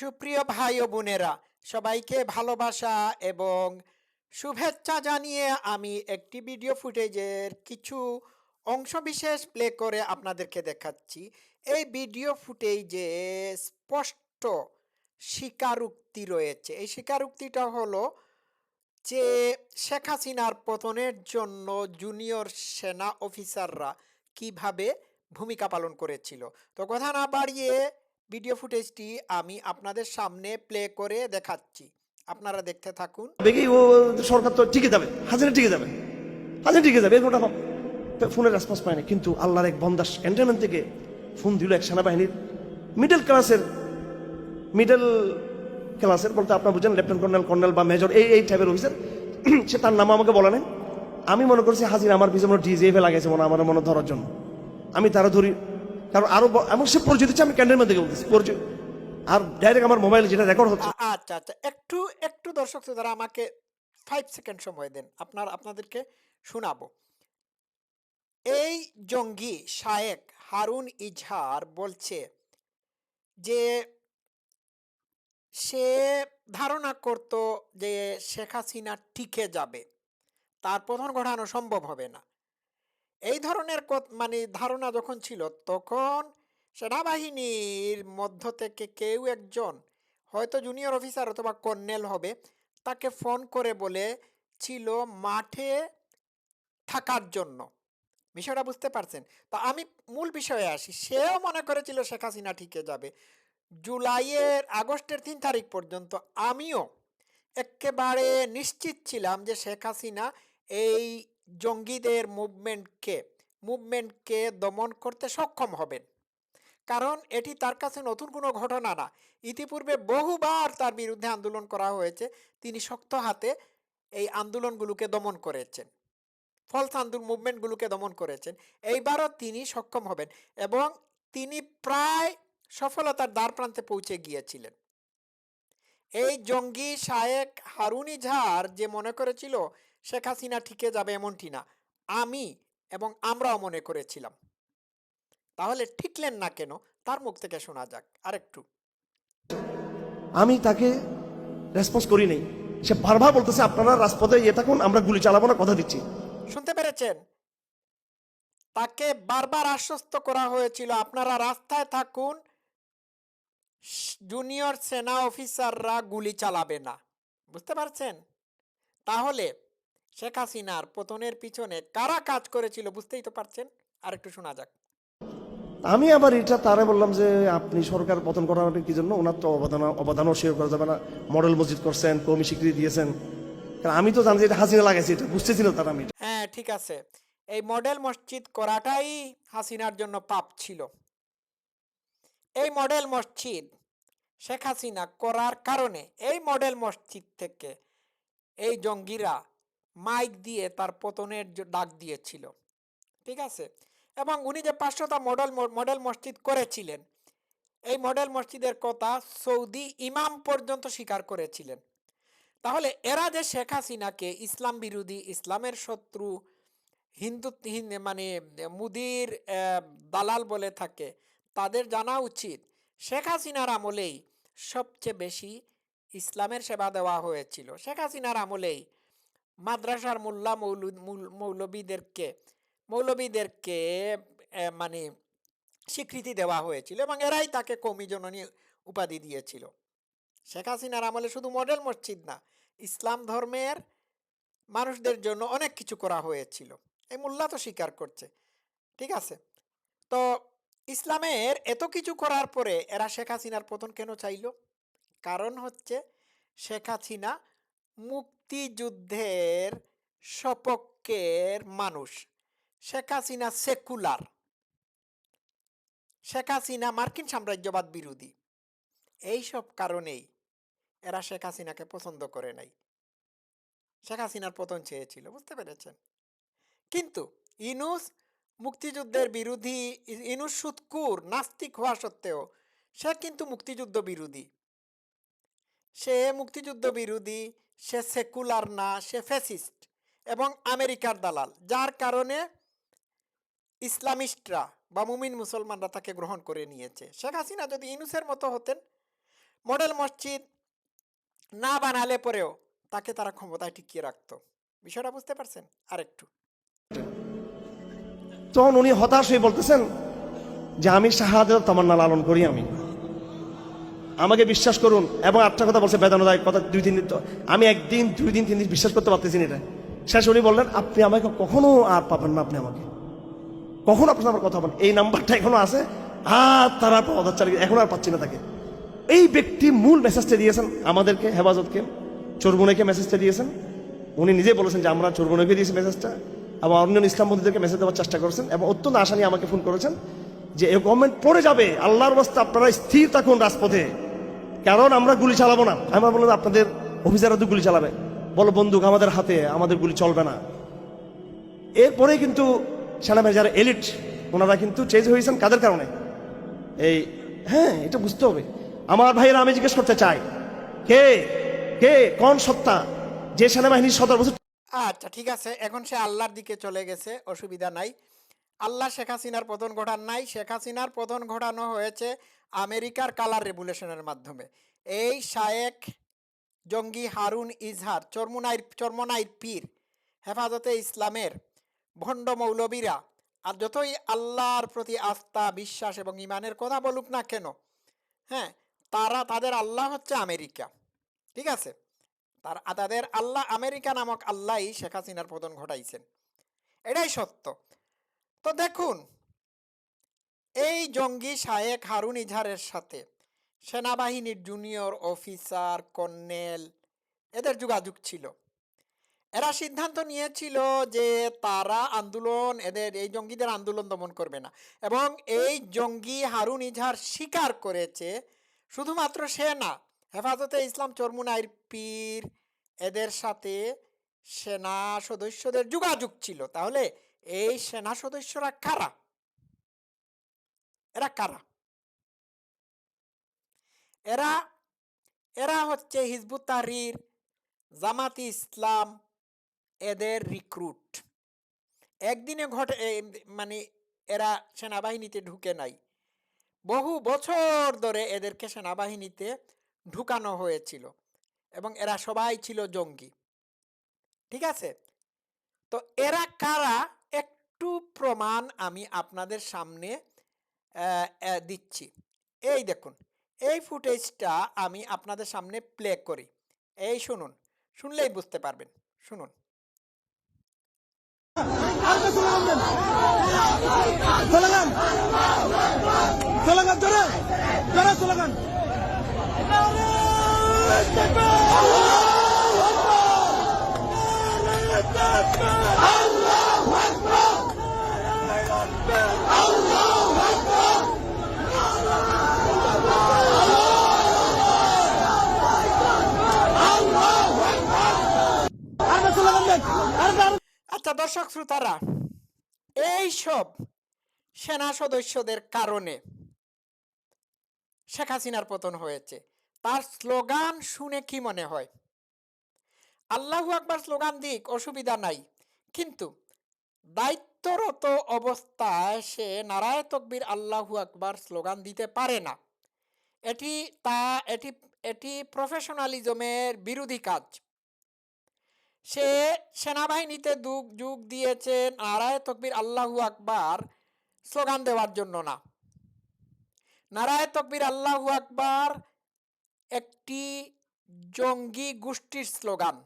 সুপ্রিয় ভাই ও বোনেরা, সবাইকে ভালোবাসা এবং শুভেচ্ছা জানিয়ে আমি একটি ভিডিও ফুটেজের কিছু অংশবিশেষ প্লে করে আপনাদেরকে দেখাচ্ছি। এই ভিডিও ফুটেজে স্পষ্ট স্বীকারোক্তি রয়েছে। এই স্বীকারোক্তিটা হলো যে শেখ হাসিনার পতনের জন্য জুনিয়র সেনা অফিসাররা কীভাবে ভূমিকা পালন করেছিল। তো কথা না বাড়িয়ে ভিডিও ফুটেজটি আমি আপনাদের সামনে প্লে করে দেখাচ্ছি। আপনারা দেখতে থাকুন। দেখি ও সরকার তো টিকে যাবে, হাজারে টিকে যাবে, হাজারে টিকে যাবে এরকমটা ফোনের রেসপন্স পায়নি কিন্তু আল্লাহর এক বন্দাস ক্যান্টনমেন্ট থেকে ফোন দিল এক সেনাবাহিনীর মিডল ক্লাসের মিডল ক্লাসের বলতে আপনার বুঝেন লেফটেন্যান্ট কর্নেল কর্নেল বা মেজর এই এই টাইপের অফিসার সে তার নাম আমাকে বলে নেন আমি মনে করছি হাজির আমার পিছনে ডিজিএফে লাগাইছে মনে আমার মনে ধরার জন্য। আমি তারা ধরি কারণ আরও ব- এমন সে পরিচিত হচ্ছে আমি ক্যান্টনমেন্ট থেকে বলতেছি পরিচিত আর ডাইরেক্ট আমার মোবাইলে যেটা রেকর্ড হচ্ছে। আচ্ছা আচ্ছা একটু একটু দর্শক শ্রোতারা আমাকে ফাইভ সেকেন্ড সময় দেন, আপনার, আপনাদেরকে শোনাবো। এই জঙ্গি শায়েক হারুন ইজহার বলছে যে সে ধারণা করত যে শেখ হাসিনা টিকে যাবে, তার পতন ঘটানো সম্ভব হবে না। এই ধরনের মানে ধারণা যখন ছিল, তখন সেনাবাহিনীর মধ্য থেকে কেউ একজন, হয়তো জুনিয়র অফিসার অথবা কর্নেল হবে, তাকে ফোন করে বলে ছিল মাঠে থাকার জন্য। বিষয়টা বুঝতে পারছেন? তো আমি মূল বিষয়ে আসি। সেও মনে করেছিল শেখ হাসিনা ঠিকে যাবে। জুলাইয়ের আগস্টের তিন তারিখ পর্যন্ত আমিও একেবারে নিশ্চিত ছিলাম যে শেখ হাসিনা এই জঙ্গিদের মুভমেন্টকে মুভমেন্টকে দমন করতে সক্ষম হবেন। কারণ এটি তার কাছে নতুন কোনো ঘটনা না। ইতিপূর্বে বহুবার তার বিরুদ্ধে আন্দোলন করা হয়েছে। তিনি শক্ত হাতে এই আন্দোলনগুলোকে দমন করেছেন। ফলস আন্দোলন মুভমেন্টগুলোকে দমন করেছেন। এইবারও তিনি সক্ষম হবেন এবং তিনি প্রায় সফলতার দ্বার প্রান্তে পৌঁছে গিয়েছিলেন। এই জঙ্গি শায়েক হারুনি ঝার যে মনে করেছিল শেখ হাসিনা ঠিকে যাবে এমনটি না। আমি এবং আমরাও মনে করেছিলাম। তাহলে ঠিকলেন না কেন? তার মুখ থেকে শোনা যাক। আরেকটু। আমি তাকে রেসপন্স করি নাই। সে বারবার বলতেছে আপনারা রাজপথে ইয়ে থাকুন আমরা গুলি চালাবো না কথা দিচ্ছি। শুনতে পেরেছেন? তাকে বারবার আশ্বস্ত করা হয়েছিল আপনারা রাস্তায় থাকুন জুনিয়র সেনা অফিসাররা গুলি চালাবে না। বুঝতে পারছেন? তাহলে শেখ হাসিনার পতনের পিছনে কারা কাজ করেছিল বুঝতেই তো পারছেন? আর একটু শোনা যাক। আমি আবার এটা তারা বললাম যে আপনি সরকার পতন করার কি জন্য? ওনার তো অবদান অবদান অস্বীকার করা যাবে না। মডেল মসজিদ করছেন কমি স্বীকৃতি দিয়েছেন। কারণ আমি তো জানি যে এটা হাসিনা লাগাইছি এটা বুঝতেছিল তারা আমি। হ্যাঁ ঠিক আছে। এই মডেল মসজিদ করাটাই হাসিনার জন্য পাপ ছিল। এই মডেল মসজিদ শেখ হাসিনা করার কারণে এই মডেল মসজিদ থেকে এই জঙ্গিরা মাইক দিয়ে তার পতনের ডাক দিয়েছিল। ঠিক আছে? এবং উনি যে পাঁচশোটা মডেল মডেল মসজিদ করেছিলেন, এই মডেল মসজিদের কথা সৌদি ইমাম পর্যন্ত স্বীকার করেছিলেন। তাহলে এরা যে শেখ হাসিনাকে ইসলাম বিরোধী, ইসলামের শত্রু, হিন্দু মানে মুদির দালাল বলে থাকে, তাদের জানা উচিত। শেখ হাসিনার আমলেই সবচেয়ে বেশি ইসলামের সেবা দেওয়া হয়েছিল। শেখ হাসিনার আমলেই মাদ্রাসার মোল্লা মৌলু মৌল- মৌলবীদেরকে মৌলবীদেরকে মানে স্বীকৃতি দেওয়া হয়েছিল এবং এরাই তাকে কমি জননী উপাধি দিয়েছিল। শেখ হাসিনার আমলে শুধু মডেল মসজিদ না, ইসলাম ধর্মের মানুষদের জন্য অনেক কিছু করা হয়েছিল। এই মোল্লা তো স্বীকার করছে, ঠিক আছে? তো ইসলামের এত কিছু করার পরে এরা শেখ হাসিনার পতন কেন চাইল? কারণ হচ্ছে শেখ হাসিনা মুক্তিযুদ্ধের সপক্ষের মানুষ। শেখ হাসিনা সেকুলার। শেখ হাসিনা মার্কিন সাম্রাজ্যবাদ বিরোধী। এইসব কারণেই এরা শেখ হাসিনাকে পছন্দ করে নাই। শেখ হাসিনার পতন চেয়েছিল, বুঝতে পেরেছেন? কিন্তু ইনুস মুক্তিযুদ্ধের বিরোধী, ইনুস সুৎকুর নাস্তিক হওয়া সত্ত্বেও সে কিন্তু মুক্তিযুদ্ধ বিরোধী। সে মুক্তিযুদ্ধ বিরোধী সে সেকুলার না, সে ফ্যাসিস্ট এবং আমেরিকার দালাল, যার কারণে ইসলামিস্টরা বা মুমিন মুসলমানরা তাকে গ্রহণ করে নিয়েছে। শেখ হাসিনা যদি ইনুসের মতো হতেন, মডেল মসজিদ না বানালে পরেও তাকে তারা ক্ষমতায় টিকিয়ে রাখতো। বিষয়টা বুঝতে পারছেন? আরেকটু। তখন উনি হতাশ হয়ে বলতেছেন যে, আমি শাহাদাত তামান্না লালন করি আমি। আমাকে বিশ্বাস করুন এবং আটটা কথা বলছে বেদনাদায়ক কথা, দুই তিন দিন তো আমি একদিন, দুই দিন, তিন দিন বিশ্বাস করতে পারতেছি না এটা। শেষ উনি বললেন, আপনি আমাকে কখনো আর পাবেন না আপনি আমাকে। কখন আপনার আমার কথা বলেন এই নাম্বারটা এখনও আছে। আর তারা পদার চালিয়ে এখন আর পাচ্ছি না তাকে। এই ব্যক্তি মূল মেসেজটা দিয়েছেন আমাদেরকে হেফাজতকে চোরবুনেকে মেসেজটা দিয়েছেন। উনি নিজে বলেছেন যে আমরা চোরবুনেকে দিয়েছি মেসেজটা এবং অন্য ইসলাম বন্ধুদেরকে মেসেজ দেওয়ার চেষ্টা করেছেন এবং অত্যন্ত আশা নিয়ে আমাকে ফোন করেছেন যে এই গভর্নমেন্ট পড়ে যাবে। আল্লাহর বাস্তে আপনারা স্থির থাকুন রাজপথে। কারণ আমরা গুলি চালাবো না। আমি বললাম, আপনাদের অফিসাররা তো গুলি চালাবে। বলো, বন্দুক আমাদের হাতে, আমাদের গুলি চলবে না। এরপরে কিন্তু সেনাবাহিনী যারা এলিট, ওনারা কিন্তু চেঞ্জ হয়েছেন কাদের কারণে? এই হ্যাঁ এটা বুঝতে হবে। আমার ভাইয়েরা আমি জিজ্ঞেস করতে চাই। কে? কে? কোন সত্তা? যে সেনাবাহিনীর সদর বছর আচ্ছা ঠিক আছে। এখন সে আল্লাহর দিকে চলে গেছে, অসুবিধা নাই। আল্লাহ শেখ হাসিনার পতন ঘটান নাই। শেখ হাসিনার পতন ঘটানো হয়েছে আমেরিকার কালার রেভুলেশনের মাধ্যমে। এই শায়েক জঙ্গি হারুন ইজহার, চরমুনাইর চরমনাইর পীর, হেফাজতে ইসলামের ভণ্ড মৌলবীরা, আর যতই আল্লাহর প্রতি আস্থা, বিশ্বাস এবং ইমানের কথা বলুক না কেন হ্যাঁ তারা, তাদের আল্লাহ হচ্ছে আমেরিকা। ঠিক আছে? তার, তাদের আল্লাহ আমেরিকা নামক আল্লাহই শেখ হাসিনার পতন ঘটাইছেন। এটাই সত্য। তো দেখুন এই জঙ্গি শায়েক হারুন ইজহারের সাথে। সেনাবাহিনীর জুনিয়র অফিসার, কর্নেল, এদের যোগাযোগ ছিল। এরা সিদ্ধান্ত নিয়েছিল যে তারা আন্দোলন, এদের, এই জঙ্গিদের আন্দোলন দমন করবে না। এবং এই জঙ্গি হারুন ইজহার স্বীকার করেছে শুধুমাত্র সে না, হেফাজতে ইসলাম চরমুনাইর পীর, এদের সাথে সেনা সদস্যদের যোগাযোগ ছিল। তাহলে এই সেনা সদস্যরা কারা? এরা কারা এরা এরা হচ্ছে হিজবুত তাহরির, জামাতি ইসলাম, এদের রিক্রুট একদিনে ঘটে মানে এরা সেনাবাহিনীতে ঢুকে নাই। বহু বছর ধরে এদেরকে সেনাবাহিনীতে ঢুকানো হয়েছিল এবং এরা সবাই ছিল জঙ্গি। ঠিক আছে? তো এরা কারা? একটু প্রমাণ আমি আপনাদের সামনে দিচ্ছি। এই দেখুন, এই ফুটেজটা আমি আপনাদের সামনে প্লে করি। এই শুনুন, শুনলেই বুঝতে পারবেন, শুনুন। স্লোগান স্লোগান জোরে জোরে স্লোগান আর স্লোগান দেন আর আচ্ছা দর্শক শ্রোতারা এই সব সেনা সদস্যদের কারণে শেখ হাসিনার পতন হয়েছে। তার স্লোগান শুনে কি মনে হয়? আল্লাহু আকবার স্লোগান দিক, অসুবিধা নাই। কিন্তু দায়িত্বরত অবস্থায় সে নারায় তকবীর আল্লাহু আকবার স্লোগান দিতে পারে না। এটি তা, এটি এটি প্রফেশনালিজমের বিরোধী কাজ। সে সেনাবাহিনীতে যুগ দিয়েছে নারায় তকবীর আল্লাহু আকবার স্লোগান দেওয়ার জন্য না। নারায় তকবীর আল্লাহু আকবার একটি জঙ্গি গোষ্ঠীর স্লোগান।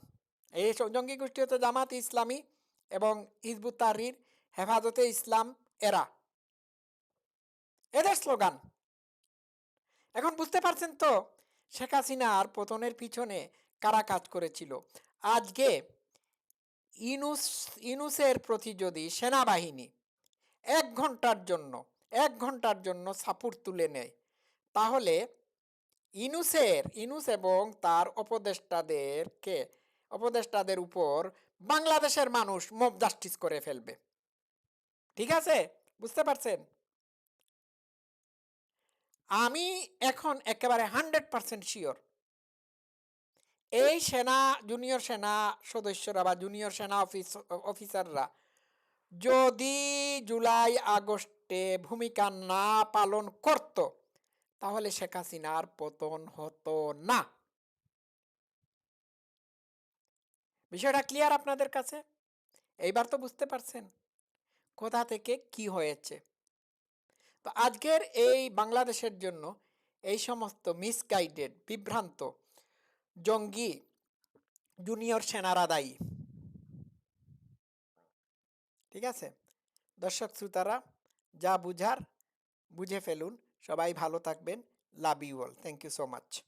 এই জঙ্গি গোষ্ঠী হচ্ছে জামাত ইসলামী এবং হিজবুত তাহরির হেফাজতে ইসলাম এরা। এদের স্লোগান। এখন বুঝতে পারছেন তো, শেখ হাসিনার পতনের পিছনে কারা কাজ করেছিল? আজকে ইনুস, ইনুসের প্রতি যদি সেনাবাহিনী এক ঘণ্টার জন্য, এক ঘণ্টার জন্য সাপুর তুলে নেয়, তাহলে ইনুসের, ইনুস এবং তার উপদেষ্টাদেরকে, উপদেষ্টাদের উপর বাংলাদেশের মানুষ মব জাস্টিস করে ফেলবে। ঠিক আছে? বুঝতে পারছেন? আমি এখন একেবারে হান্ড্রেড পার্সেন্ট শিওর এই সেনা জুনিয়র সেনা সদস্যরা বা জুনিয়র সেনা অফিস অফিসাররা যদি জুলাই আগস্টে ভূমিকা না পালন করত, তাহলে শেখ হাসিনার পতন হতো না। বিষয়টা ক্লিয়ার আপনাদের কাছে? এইবার তো বুঝতে পারছেন কোথা থেকে কি হয়েছে। তো আজকের এই বাংলাদেশের জন্য এই সমস্ত মিসগাইডেড বিভ্রান্ত জঙ্গি জুনিয়র সেনারা দায়ী। ঠিক আছে? দর্শক শ্রোতারা, যা বুঝার, বুঝে ফেলুন। সবাই ভালো থাকবেন। Love you all thank you so much